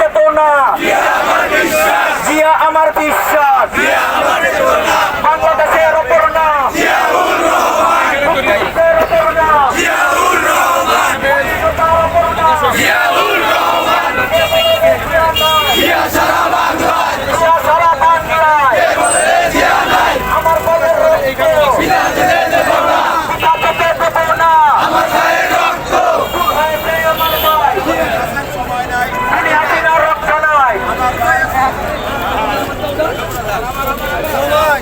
চেতনা জিয়া আমার বিশ্বাস। সময়